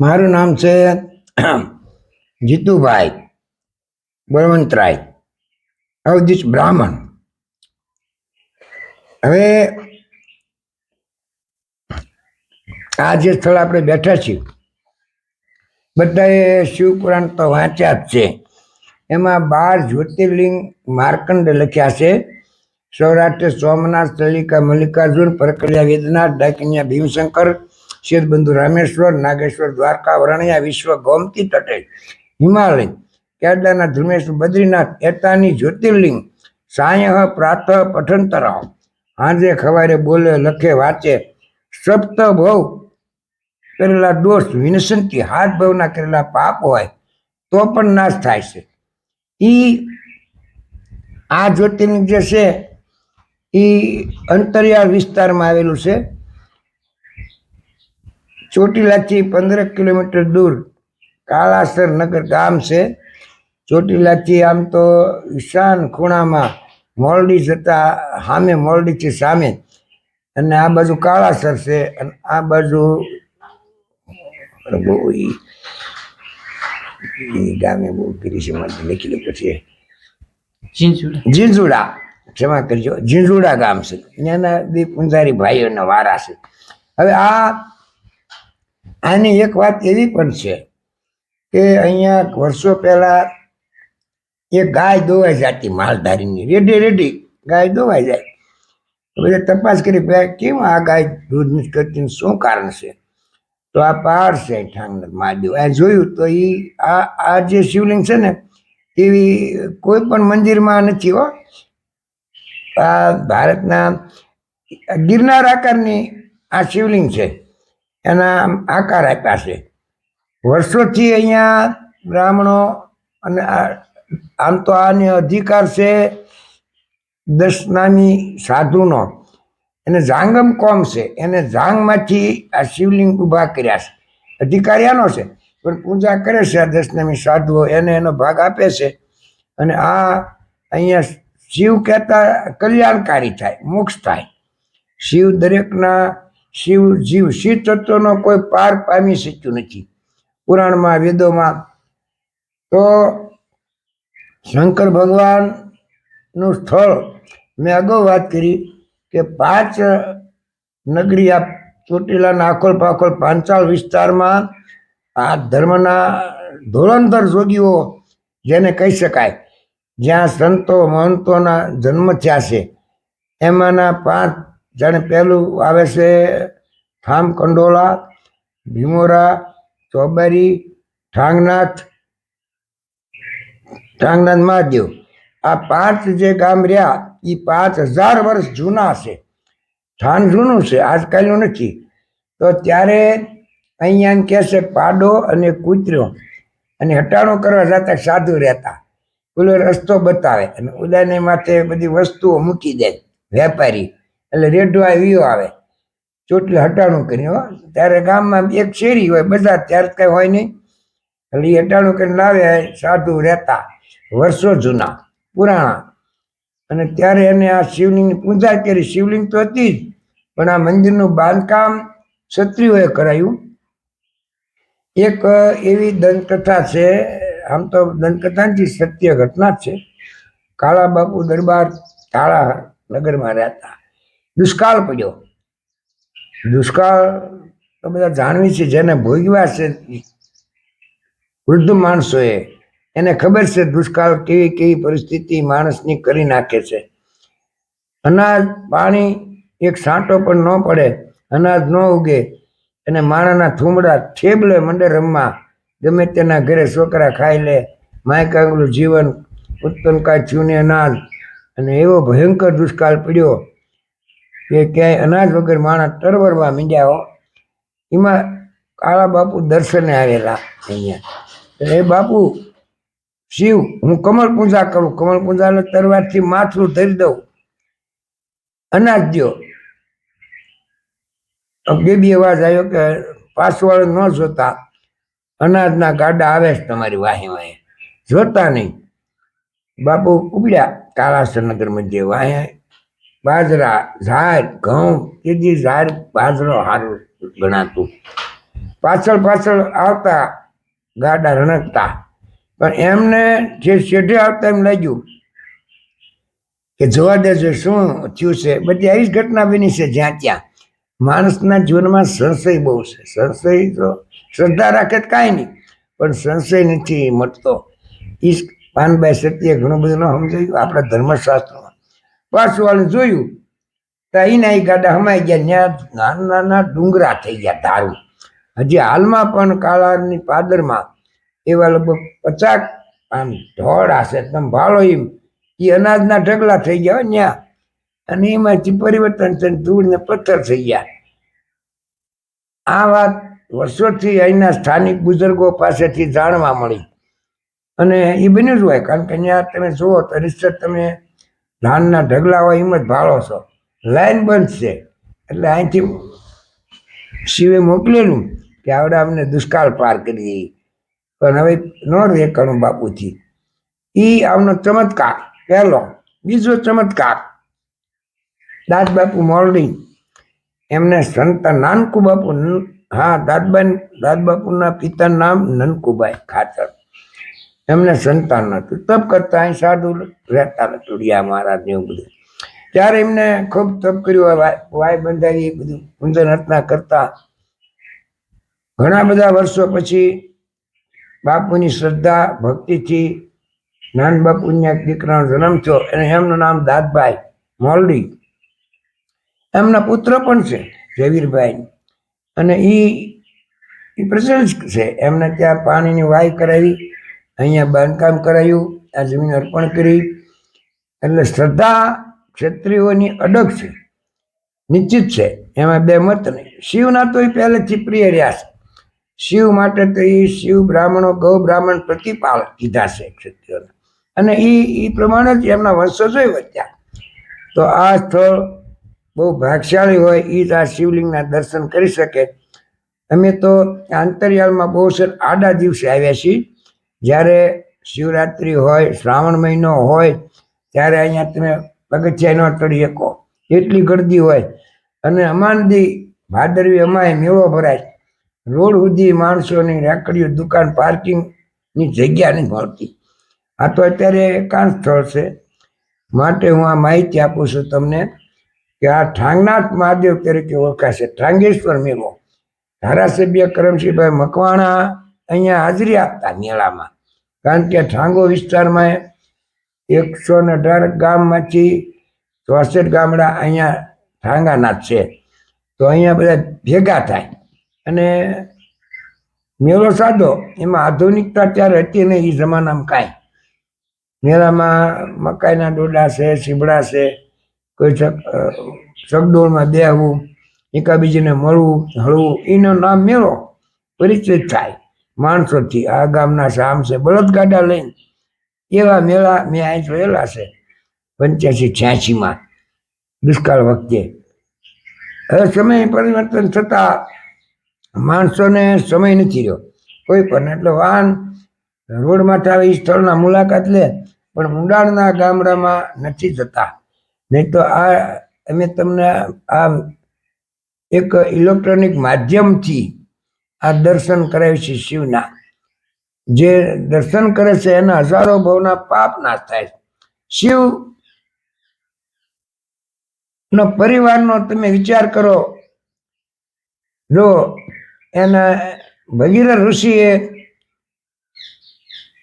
મારું નામ છે જીતુભાઈ બળવંતરાય અવધીશ બ્રાહ્મણ. હવે આ જે સ્થળ આપણે બેઠા છીએ, બધાએ શિવપુરાણ તો વાંચ્યા જ છે. એમાં બાર જ્યોતિર્લિંગ માર્કંડ લખ્યા છે. સૌરાષ્ટ્ર સોમનાથ તલિકા મલ્લિકાર્જુન, પરકલિયા વેદનાથ ડાકિયા ભીમશંકર શેરબંધુ રામેશ્વર, નાગેશ્વર, દ્વારકા, વરણિયા, વિશ્વ, ગોમતી તટે, હિમાલય કેદારનાથ ધર્મેશ્વર બદ્રીનાથ એતાની જ્યોતિર્લિંગ સાય પ્રાતઃ પઠંતરાવ હાંજે ખવારે બોલે, લખે, વાંચે, સપ્ત ભવ, કરેલા દોષ, વિનસંતી, હાથ ભવના કરેલા પાપ હોય, તો પણ નાશ થાય છે. ઈ આ જ્યોતિર્લિંગ જે છે એ અંતરિયાળ વિસ્તારમાં આવેલું છે. ચોટીલાથી પંદર કિલોમીટર દૂર કાળાસર નગર ગામ છે. ચોટીલાથી આમ તો ઈશાન ખૂણામાં મોરડી જતા સામે મોરડીથી સામે. અને આ બાજુ કાળાસર છે અને આ બાજુ ગામે બહુ કરી છે મારે લખી લઉં પછી. ઝીંઝુડા. ક્ષમા કરજો. ઝીંઝુડા ગામ છે. ત્યાંના બે પૂંજારી ભાઈઓના વારા છે. હવે આ આની એક વાત એવી પણ છે કે અહીંયા વર્ષો પહેલા એ ગાય દોવાઈ જતી માલધારીની, રેડી રેડી, ગાય દોવાઈ જાય. બધા તપાસ કરી ભાઈ કેમ આ ગાય દૂધ નથી કરતી શું કારણ છે? તો આ પહાડ છે મહાદેવ. એ જોયું તો એ આ આ જે શિવલિંગ છે ને, એવી કોઈ પણ મંદિરમાં નથી હો. આ ભારતના ગિરનાર આકારની આ શિવલિંગ છે. એના આકાર આપ્યા છે. વર્ષોથી અહીંયા બ્રાહ્મણો અને આમ તો આને અધિકાર છે દશનામી સાધુનો. એને જાંગમ કોમ છે. એને જાંગમાંથી આ શિવલિંગ ઊભા કર્યા છે. અધિકારી આનો છે, પણ પૂજા કરે છે આ દશનામી સાધુઓ. એને એનો ભાગ આપે છે. અને આ અહીંયા શિવ કહેતા કલ્યાણકારી થાય, મોક્ષ થાય. શિવ દરેકના શિવ, જીવ, શિવ તત્વનો કોઈ પાર પામી શક્યું નથી. પુરાણમાં, વેદોમાં તો શંકર ભગવાનનું સ્થળ, મેં અગાઉ વાત કરી કે પાંચ નગરી આ ચોટીલાના આખોલ પાખોલ પાંચાળ વિસ્તારમાં આ ધર્મના ધોરણધર જોગીઓ જેને કહી શકાય, જ્યાં સંતો, મહંતોના જન્મ થયા છે. એમાંના પાંચ જાણે પહેલું આવે છે થામ કંડોળા ભીમોરા, ચોબારી, ઠાંગનાથ ઠાંગનાથ મહાદેવ. આ પાંચ જે ગામ રહ્યા એ પાંચ હજાર વર્ષ જૂના છે. સ્થાન જૂનું છે, આજકાલનું નથી. તો ત્યારે અહીંયા કહે છે, પાડો અને કૂતરો. અને હટાણો કરવા જતા સાધુ રહેતા. પેલો રસ્તો બતાવે અને ઉદાને માથે બધી વસ્તુઓ મૂકી દે, વેપારી. એટલે રેઢવા વીઓ આવે. ચોટલી હટાણું કરીને હો. ત્યારે ગામમાં એક શેરી હોય બધા ત્યારે કઈ હોય નહીં. એટલે એ હટાણું કરીને લાવે, સાધુ રહેતા, વર્ષો જૂના, પુરાણા. અને ત્યારે એને આ શિવલિંગની પૂજા કરી. શિવલિંગ તો હતી જ, પણ આ મંદિરનું બાંધકામ ક્ષત્રિયોએ કરાયું. એક એવી દંતકથા છે, આમ તો દંતકથાની સત્ય ઘટના છે. કાળા બાપુ દરબાર કાળા નગરમાં રહેતા. દુષ્કાળ પડ્યો. દુષ્કાળ તો બધા જાણવી છે, જેને ભોગવ્યા છે, વૃદ્ધ માણસોએ, એને ખબર છે દુષ્કાળ કેવી કેવી પરિસ્થિતિ માણસની કરી નાખે છે. અનાજ, પાણી એક સાંટો પણ ન પડે, અનાજ ન ઉગે અને માણાના થૂમડા ઠેબલે મંડે રમવા, ગમે તેના ઘરે છોકરા ખાઈ લે માયકાંગલું જીવન ઉત્પન્ન કાંઈ થયું અનાજ, અને એવો ભયંકર દુષ્કાળ પડ્યો. કે ક્યાંય અનાજ વગર માણસ તરવરવા મીંડ્યા એમાં કાળા બાપુ દર્શને આવેલા અહીંયા. એ બાપુ, શિવ, હું કમળ પૂજા કરું. કમળ પૂજાને તરવારથી માથું ધરી દઉં. અનાજ દો બેબી અવાજ આવ્યો કે, પાછવાળો ન જોતા. અનાજના ગાડા આવે છે તમારી વાહી વાહી જોતા નહીં. બાપુ ઉપડ્યા કાળાસર નગરમાં જે વાહે બાજરા, ઝાડ, ઘઉં તેથી ઝાડ બાજરો સારું ગણાતું. પાછળ પાછળ આવતા ગાડા રણકતા. પણ એમને જે શેઠે આવતા એમ લાગ્યું કે જોવા દેજો શું થયું છે. બધી આવી જ ઘટના બની છે જ્યાં ત્યાં. માણસના જીવનમાં સંશય બહુ છે. સંશય તો શ્રદ્ધા રાખે કાંઈ નહીં. પણ સંશય નથી મટતો ઈ પાનભાઈ સત્ય ઘણું બધું ન સમજાયું. આપણા ધર્મશાસ્ત્રમાં. પાછું જોયું તો અહીંના એ ગાડા હમાઈ ગયા ત્યાં નાના નાના ડુંગરા થઈ ગયા દારૂ. હજી હાલમાં પણ કાળાની પાદરમાં એવા લગભગ પચાસ આમ ઢોળ હશે, તમે ભાળો એમ. એ અનાજના ઢગલા થઈ ગયા હોય ત્યાં અને એમાંથી પરિવર્તન થઈને ધૂળ ને પથ્થર થઈ ગયા. આ વાત વર્ષોથી અહીંના સ્થાનિક બુઝુર્ગો પાસેથી જાણવા મળી. અને એ બન્યું જ હોય, કારણ કે અહીંયા તમે જુઓ તો રિસર્ચ તમે ધાનના ઢગલા હોય એમ જ ભાળો છો. લાઈન બંધ છે. એટલે અહીંથી શિવે મોકલેલું કે આવડે અમને દુષ્કાળ પાર કરી દઈએ પણ હવે ન રેકણું બાપુથી એ આવનો ચમત્કાર. પહેલો, બીજો ચમત્કાર. દાદ બાપુ મોરડી. એમને સંત નાનકુ બાપુ હા, દાદબાઈ દાદ બાપુના પિતાનું નામ નનકુભાઈ ખાચર એમને સંતાન નહોતું. તપ કરતા અહીં સાધુ રહેતા ટુડિયા મહારાજ ને એવું બધું. ત્યારે એમને ખૂબ તપ કર્યું વાય બંધાવી એ બધું કુંદન રચના કરતા. ઘણા બધા વર્ષો પછી બાપુની શ્રદ્ધા, ભક્તિથી નાન બાપુની એક દીકરાનો જન્મ થયો. અને એમનું નામ દાદભાઈ મોલડી. એમના પુત્ર પણ છે જવીરભાઈ અને એ પ્રચલિત છે. એમને ત્યાં પાણીની વાય કરાવી. અહીંયા બાંધકામ કરાયું, આ જમીન અર્પણ કરી. એટલે શ્રદ્ધા ક્ષત્રિયોની અડગ છે, નિશ્ચિત છે, એમાં બે મત નહીં. શિવના તો એ પહેલેથી પ્રિય રહ્યા છે. શિવ માટે તો એ શિવ બ્રાહ્મણો ગૌ બ્રાહ્મણ પ્રતિપાલ કીધા છે ક્ષત્રિયોને. અને એ એ પ્રમાણે જ એમના વંશજો વધ્યા. તો આ સ્થળ બહુ ભાગશાળી હોય એ જ આ શિવલિંગના દર્શન કરી શકે. અમે તો આંતરિયાળમાં બહુ સર આડા દિવસે આવ્યા છીએ. જ્યારે શિવરાત્રિ હોય, શ્રાવણ મહિનો હોય, ત્યારે અહીંયા તમે પગથિયા ન શકો. એટલી ગરદી હોય. અને અમાનદી ભાદરવી અમાય મેળો ભરાય. રોડ સુધી માણસોની રેકડીઓ દુકાન, પાર્કિંગની જગ્યા નહીં મળતી. આ તો અત્યારે એકાંત સ્થળ છે. માટે હું આ માહિતી આપું છું તમને કે આ ઠાંગનાથ મહાદેવ તરીકે ઓળખાશે ઠાંગેશ્વર મેળો. ધારાસભ્ય કરમશીભાઈ મકવાણા અહીંયા હાજરી આપતા મેળામાં. કારણ કે ઠાંગો વિસ્તારમાં એકસો ને અઢાર ગામમાંથી ચોસઠ ગામડા અહીંયા ઠાંગાનાથ છે. તો અહીંયા બધા ભેગા થાય. અને મેળો સાદો એમાં આધુનિકતા ત્યારે હતી નહીં એ જમાનામાં કાંઈ. મેળામાં મકાઈના ડોડા છે, સીબડા છે, કોઈ ચકડોળમાં બેહવું, એકાબીજીને મળવું, હળવું, એનું નામ મેળો પરિચિત થાય. માણસોથી. આ ગામના શામ છે, બળદગાડા લઈને. એવા મેળા મેં અહીં જોયેલા છે, પંચ્યાસી છ્યાસીમાં, દુષ્કાળ વખતે. હવે સમય પરિવર્તન થતાં માણસોને સમય નથી રહ્યો. કોઈ પણ એટલે વાહન રોડમાંથી આવે સ્થળના મુલાકાત લે, પણ ઊંડાણના ગામડામાં નથી જતા. નહીં તો આ, અમે તમને આ એક ઇલેક્ટ્રોનિક માધ્યમથી આ દર્શન કરે છે શિવના. જે દર્શન કરે છે એના હજારો ભાવના પાપ નાશ થાય શિવ નો પરિવારનો તમે વિચાર કરો. જો એના ભગીરથ ઋષિએ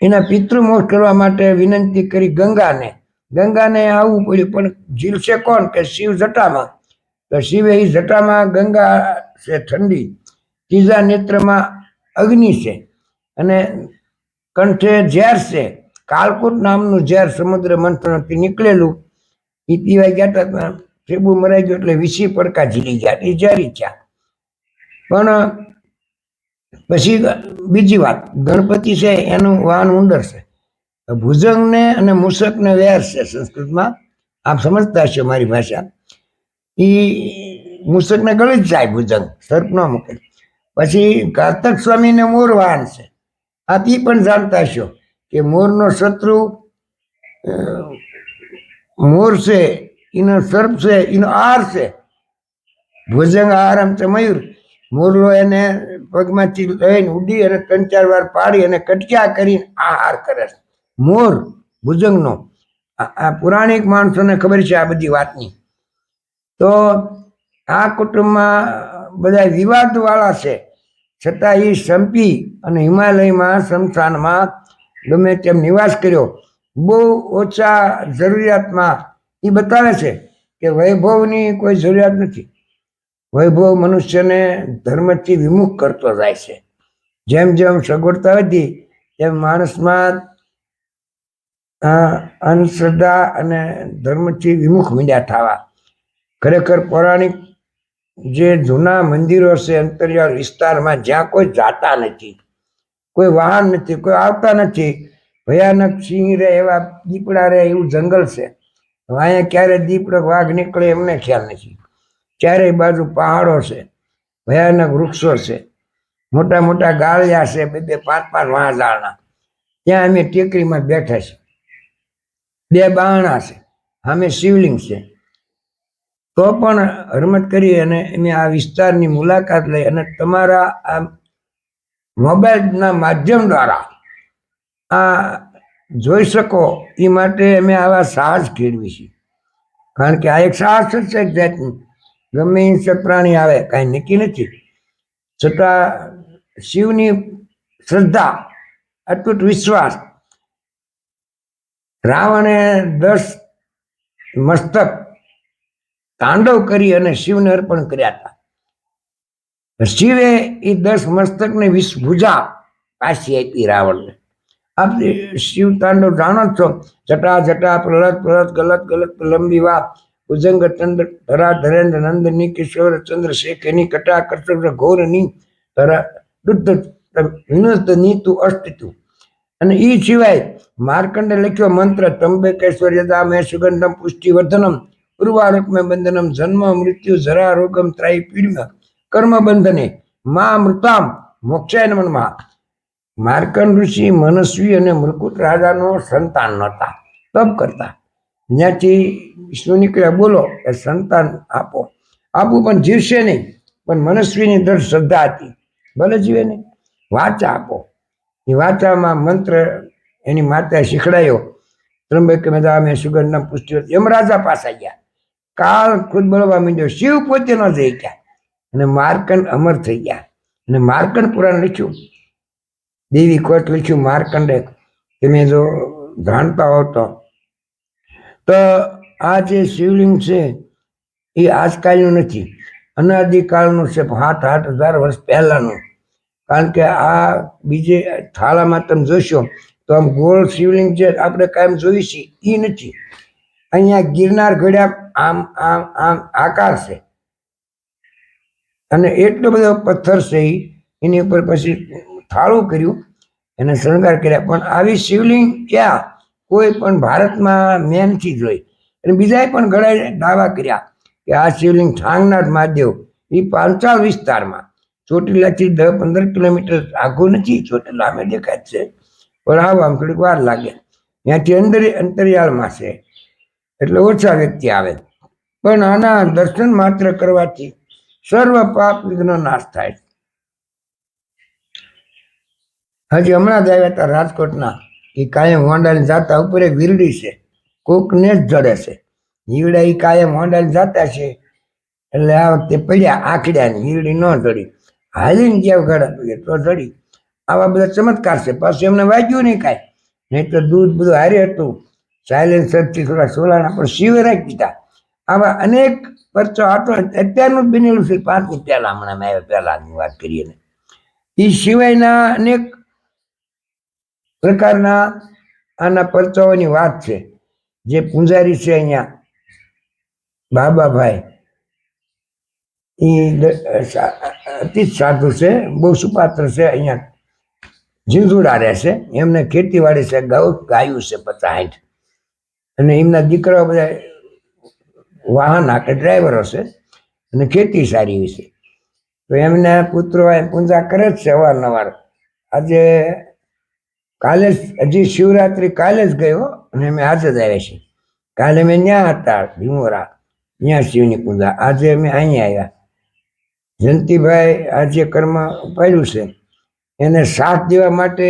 એના પિતૃમોક્ષ કરવા માટે વિનંતી કરી ગંગાને. ગંગાને આવવું પડ્યું, પણ ઝીલશે કોણ? કે શિવ જટામાં. તો શિવે એ જટામાં ગંગા છે ઠંડી. ત્રીજા નેત્રમાં અગ્નિ છે અને કંઠે ઝેર છે. કાલકુટ નામનું ઝેર સમુદ્ર મંથનથી નીકળેલું. એ પીવાઈ ગયા હતા ઠેબુ મરાઈ ગયો એટલે વીસી પડકા ઝીલી ગયા એ ઝેરી થયા. પણ, પછી બીજી વાત, ગણપતિ છે, એનું વાહન ઉંદર છે. ભુજંગને અને મૂષકને વેર છે સંસ્કૃતમાં. આપ સમજતા હશો મારી ભાષા. એ મૂષકને ગળી જ જાય ભુજંગ, સર્પ ન મૂકે. પછી કાર્તક સ્વામીને મોર વાહન છે. આપ એ પણ જાણતા છો કે મોરનો શત્રુ મોર છે એનો સર્પ છે એનો આર છે. ભુજંગ આહારમ છે મયુર. મોરલો એને પગમાંથી લઈને ઉડી અને ત્રણ ચાર વાર પાડી અને કટક્યા કરીને આહાર કરે છે. મોર ભુજંગનો. આ પુરાણિક માણસોને ખબર છે આ બધી વાતની. તો આ કુટુંબમાં બધા વિવાદવાળા છે. છતાં એ સંપી અને હિમાલયમાં શમશાનમાં ગમે તેમ નિવાસ કર્યો. બહુ ઓછા જરૂરિયાતમાં એ બતાવે છે કે વૈભવની કોઈ જરૂરિયાત નથી. વૈભવ મનુષ્યને ધર્મથી વિમુખ કરતો જાય છે. જેમ જેમ સગવડતા વધી, તેમ માણસમાં અંધશ્રદ્ધા અને ધર્મથી વિમુખ મીડ્યા થવા. ખરેખર પૌરાણિક જે જૂના મંદિરો છે અંતરિયાળ વિસ્તારમાં જ્યાં કોઈ જાતા નથી, કોઈ વાહન નથી, કોઈ આવતા નથી. ભયાનક સિંહ રહે એવા દીપડા રહે એવું જંગલ છે. અહીંયા ક્યારે દીપડો વાઘ નીકળે એમને ખ્યાલ નથી. ચારેય બાજુ પહાડો છે, ભયાનક વૃક્ષો છે. મોટા મોટા ગાળિયા છે બે બે પાંચ પાંચ વાંઝાળના. ત્યાં અમે ટેકરીમાં બેઠા છે બે બાણા છે. સામે શિવલિંગ છે. તો પણ હરમત કરી અને એને આ વિસ્તારની મુલાકાત લઈ અને તમારા આ મોબાઈલના માધ્યમ દ્વારા આ જોઈ શકો એ માટે અમે આવા સાહસ ખેડવી છીએ. કારણ કે આ એક સાહસ જ છે જાતનું. ગમે હિંસક પ્રાણી આવે, કાંઈ નક્કી નથી. છતાં શિવની શ્રદ્ધા, અતૂટ વિશ્વાસ, રાવણે દસ મસ્તક તાંડવ કરી અને શિવને અર્પણ કર્યા હતા. શિવે એ દસ મસ્તકને વીસ ભુજા પાછી આપી રાવણને. આપ શિવ તાંડવ જાણો છો, જટા જટા, પ્રહલાદ પ્રહલાદ, ગલત ગલત, લંબી વા ભુજંગ ચંદ્ર, ધરા, ધરેન્દ્ર, નંદની, કિશોર, ચંદ્ર શેખની કટા કર્તવ્ય ઘોરની ધરા દુદ્ધ વિનોદ, નીતુ, અષ્ટિતુ. અને એ સિવાય માર્કંડે લખ્યો મંત્ર તંબે કૈશ્વર્યદા મેં સુગંધમ પુષ્ટિવર્ધનમ ઉર્વારુકમે બંધનમ જન્મ, મૃત્યુ, જરા, રોગમ ત્રાય પીડમ કર્મ બંધને મા, મૃતામ, મોક્ષાય નમનમાં માર્કન ઋષિ, મનસ્વી અને મૃકુટ રાજાનો સંતાન નહોતા. તપ કરતા. જ્યાંથી વિષ્ણુ નીકળ્યા, બોલો, એ સંતાન આપો. આપવું પણ જીવશે નહીં, પણ મનસ્વીની દ્રઢ શ્રદ્ધા હતી. ભલે જીવે નહીં, વાચા આપો. એ વાચામાં મંત્ર એની માતા શીખડાયો. ત્રંબક મેદામે સુગંધના પુષ્ટિ યમરાજા પાસે ગયા. કાળ ખુદ બળવા માંડ્યો. શિવ પોતે ન જઈ ગયા. અને માર્કંડ અમર થઈ ગયા. અને માર્કંડ પુરાણ લખ્યું. દેવી કોટ લખ્યું માર્કંડે. તમે જો જાણતા હો તો. તો આ જે શિવલિંગ છે, એ આજકાલનું નથી. અનાદિકાળનું છે સાત આઠ હજાર વર્ષ પહેલાનું. કારણ કે આ બીજે થાળામાં તમે જોશો, તો આમ ગોળ શિવલિંગ જે આપણે કાયમ જોઈશી એ નથી. અહીંયા ગિરનાર ઘડ્યા આમ આમ આમ, આકાર છે. અને એટલો બધો પથ્થર છે એની ઉપર પછી થાળું કર્યું, એને શણગાર કર્યા. પણ આવી શિવલિંગ ક્યાં? કોઈ પણ ભારતમાં મેં નથી જોઈ અને બીજાએ પણ ઘણા દાવા કર્યા કે આ શિવલિંગ ઠાંગનાથ મહાદેવ એ પાંચાળ વિસ્તારમાં. ચોટીલાથી દસ પંદર કિલોમીટર આઘું નથી, ચોટીલા અમે દેખાય છે. પણ આવવામાં થોડીક વાર લાગે. ત્યાંથી અંદર અંતરિયાળમાં છે. એટલે ઓછા વ્યક્તિ આવે. પણ આના દર્શન માત્ર કરવાથી સર્વ પાપ વિઘ્નો નાશ થાય હજી હમણાં જ આવ્યા હતા રાજકોટના. એ કાયમ હોન્ડાની જાતા ઉપર એક વીરડી છે. કોકને જ જડે છે. હીવડા એ કાયમ હોન્ડાની જાતા છે. એટલે આ વખતે પડ્યા આખડ્યા ને વીરડી ન જડી. હાલીને ગયા ઘડા પગે તો જડી. આવા બધા ચમત્કાર છે. પાછું એમને વાગ્યું નહીં કાંઈ. નહીં તો દૂધ બધું હારે હતું. સાયલેન્સરથી થોડા સોલાના પણ શિવે રાખી આવા અનેક પરચો હતો અત્યારનું બનેલું છે. પાંચની પહેલા હમણાં મેં પહેલાંની વાત કરીએ ને એ સિવાયના અનેક પ્રકારના આના પરચાઓની વાત છે. જે પૂંજારી છે અહીંયા. બાબાભાઈ. એ અતિ સાધુ છે. બહુ સુપાત્ર છે અહીંયા. જીંદુડા રહે છે. એમને ખેતીવાડી છે. ગૌ ગાયું છે પચાસ અને એમના દીકરાઓ બધા વાહન હાકે ડ્રાઈવરો છે અને ખેતી સારી છે તો એમના પુત્રો પૂજા કરે જ છે અવારનવાર આજે કાલે હજી શિવરાત્રિ કાલે જ ગયો અને અમે આજે જ આવ્યા છીએ. કાલે અમે ત્યાં હતા ભીમોરા ત્યાં શિવની પૂજા. આજે અમે અહીંયા આવ્યા. જયંતિભાઈ આ જે કર્મ ઉપાડ્યું છે. એને સાથ દેવા માટે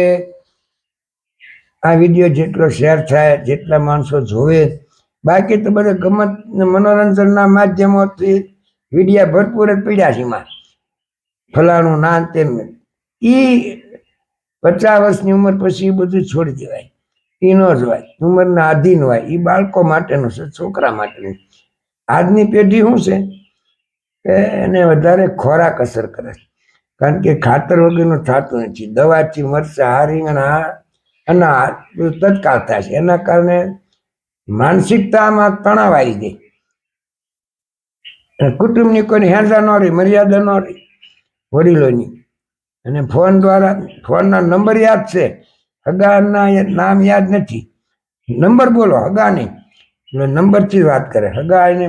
આ વીડિયો જેટલો શેર થાય, જેટલા માણસો જોવે, બાકી તો બધા ગમત મનોરંજનના માધ્યમોથી વિડીયા ભરપૂર જ પીડ્યા છે એમાં. ફલાણું ના તેમ એ પચાસ વર્ષની ઉંમર પછી એ બધું છોડી દેવાય. એ ન જોવાય. ઉંમરના આધીન હોય. એ બાળકો માટેનું છે, છોકરા માટેનું. આજની પેઢી શું છે? કે એને વધારે ખોરાક અસર કરે છે. કારણ કે ખાતર વગરનું થતું નથી. દવાથી મરચા આ અને આ અને તત્કાળ થાય છે. એના કારણે માનસિકતામાં તણાવ આવી ગઈ કુટુંબની કોઈ હેરદા ન રહી, મર્યાદા ન રહી, વડીલોની. અને ફોન દ્વારા, ફોનના નંબર યાદ છે. હગાના નામ યાદ નથી. નંબર બોલો, હગા નહીં. એટલે નંબરથી વાત કરે. હગા એને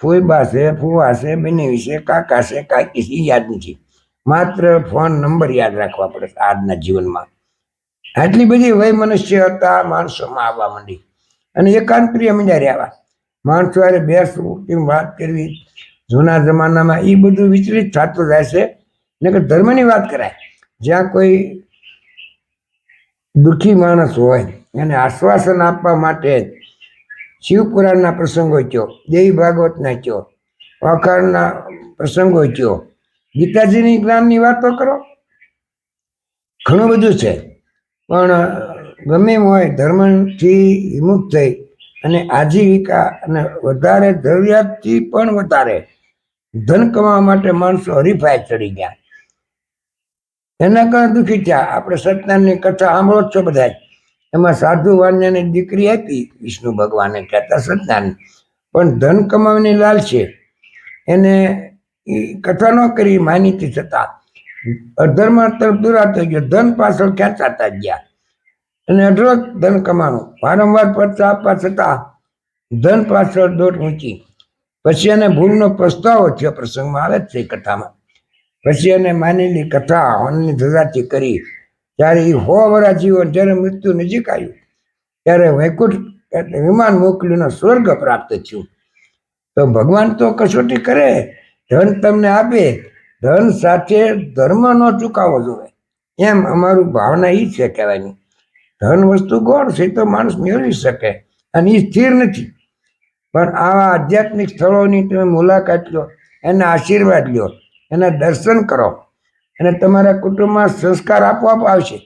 ફોઈબા છે, ફુવા છે બની છે, કાકા છે, કાકી છે યાદ નથી. માત્ર ફોન નંબર યાદ રાખવા પડે આજના જીવનમાં. આટલી બધી વય મનુષ્ય હતા, માણસોમાં આવવા માંડી. અને એકાંત પ્રિય મંડ્યા આવા. માણસો હારે બેસવું વાત કરવી, જૂના જમાનામાં એ બધું વિચલિત થતું જાય છે. ને કે ધર્મની વાત કરાય. જ્યાં કોઈ દુઃખી માણસ હોય, એને આશ્વાસન આપવા માટે શિવપુરાણના પ્રસંગો કયો દેવી ભાગવતના કયો અખાણના પ્રસંગો કયો ગીતાજીની જ્ઞાનની વાતો કરો. ઘણું બધું છે. પણ ગમે હોય, ધર્મથી વિમુખ થઈ અને આજીવિકા અને વધારે જરૂરિયાતથી પણ વધારે ધન કમાવા માટે માણસો હરીફાય ચડી ગયા. એના કારણે દુઃખી થયા. આપણે સત્યનારાયણની કથા સાંભળો જ છો બધા એમાં સાધુ વાન્યાની દીકરી હતી, વિષ્ણુ ભગવાને કહેતા સત્યનારાયણ. પણ ધન કમાવાની લાલ છે એને કથા ન કરી, માનીતી છતાં અધર્મ તરફ દૂરા થઈ ગયો, ધન પાછળ ખેંચાતા ગયા. અને અઢળક ધન કમાણું. વારંવાર પરચા આપવા છતાં ધન પાછળ દોટ ઊંચી. પછી એને ભૂલનો પસ્તાવો થયો, પ્રસંગમાં આવે જ છે કથામાં. પછી એને માનેલી કથા, હોનની ધજાથી કરી. ત્યારે એ હો જીવન, જ્યારે મૃત્યુ નજીક આવ્યું, ત્યારે વૈકુંઠ વિમાન મોકલીને સ્વર્ગ પ્રાપ્ત થયું. તો ભગવાન તો કસોટી કરે, ધન તમને આપે ધન સાથે ધર્મનો ચુકાવો જોઈએ. એમ અમારું ભાવના એ છે કહેવાની. ધન વસ્તુ ગોળ છે તો માણસ મેળવી શકે અને એ સ્થિર નથી. પણ આવા આધ્યાત્મિક સ્થળોની તમે મુલાકાત લો, એના આશીર્વાદ લો, એના દર્શન કરો. અને તમારા કુટુંબમાં સંસ્કાર આપોઆપ આવશે.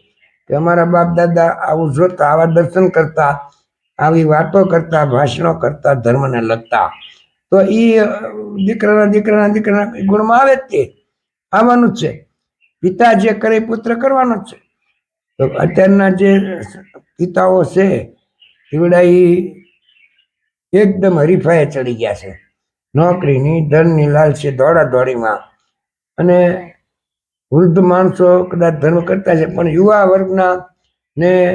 કે અમારા બાપ દાદા આવું જોતા, આવા દર્શન કરતા, આવી વાતો કરતા, ભાષણો કરતા, ધર્મને લગતા. તો એ દીકરાના દીકરાના દીકરાના ગુણમાં આવે જ તે. આવવાનું જ છે. પિતા જે કરે પુત્ર કરવાનો જ છે. તો અત્યારના જે પિતાઓ છે, એવડા એ એકદમ હરીફાએ ચડી ગયા છે. નોકરીની ધનની લાલચી દોડા દોડીમાં અને વૃદ્ધ માણસો કદાચ ધર્મ કરતા છે, પણ યુવા વર્ગના ને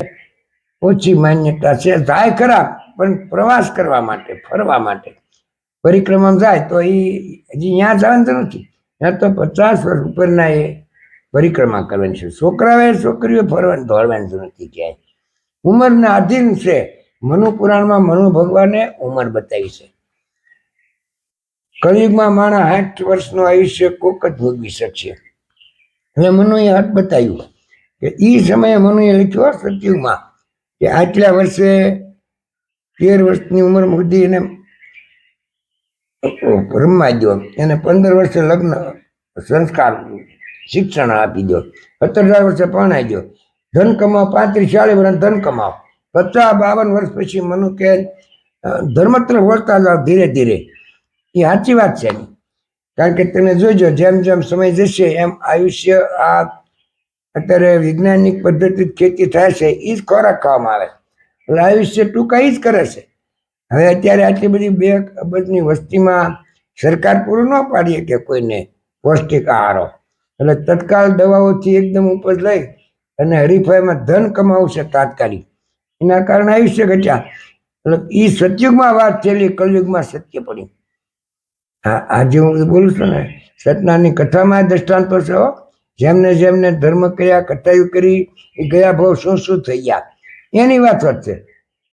ઓછી માન્યતા છે. જાય ખરા, પણ પ્રવાસ કરવા માટે, ફરવા માટે. પરિક્રમા જાય તો એ હજી ત્યાં જવાનું નથી. ત્યાં તો પચાસ વર્ષ ઉપરના એ પરિક્રમા કરવાની છે. છોકરાઓએ છોકરીઓ ફરવાનું દોડવાનું નથી ક્યાંય. ઉંમરને આધીન છે. મનુ પુરાણમાં મનુ ભગવાને ઉંમર બતાવી છે. કલયુગમાં માણસ આઠ વર્ષનું આયુષ્ય કોક જ ભોગવી શકશે. હવે મનુએ હાથ બતાવ્યું કે એ સમયે મનુએ લખ્યું સત્યુગમાં કે આટલા વર્ષે તેર વર્ષની ઉંમર સુધી એને રમવા દો એને પંદર વર્ષે લગ્ન સંસ્કાર શિક્ષણ આપી દો સત્તર વર્ષે પરણાઈ દો ધન કમાવ પાંત્રીસ ચાલીસ વર્ષ ધન કમાવ. પચાસ બાવન વર્ષ પછી મનુ કે અ, ધર્મ તરફ વળતા જાઓ ધીરે ધીરે. એ સાચી વાત છે. કારણ કે તમે જોજો જેમ જેમ સમય જશે એમ આયુષ્ય આ અત્યારે વૈજ્ઞાનિક પદ્ધતિ ખેતી થાય છે એ જ ખોરાક ખાવામાં આવે. એટલે આયુષ્ય ટૂંકા એ જ કરે છે. હવે અત્યારે આટલી બધી બે અબજની વસ્તીમાં સરકાર પૂરું ન પાડીએ કે કોઈને પૌષ્ટિક આહારો. એટલે તત્કાલ દવાઓથી એકદમ ઉપજ લઈ અને હરીફાઈમાં ધન કમાવું છે તાત્કાલિક. એના કારણે આયુષ્ય ઘટ્યા. એટલે એ સતયુગમાં વાત થયેલી, કલયુગમાં સત્ય પડી. હા, આજે હું બોલું છું ને, સતનાની કથામાં દ્રષ્ટાંતો છે. જેમને જેમને ધર્મ કર્યા કથાયું કરી, એ ગયા ભાવ શું શું થઈ ગયા એની વાત વાત છે.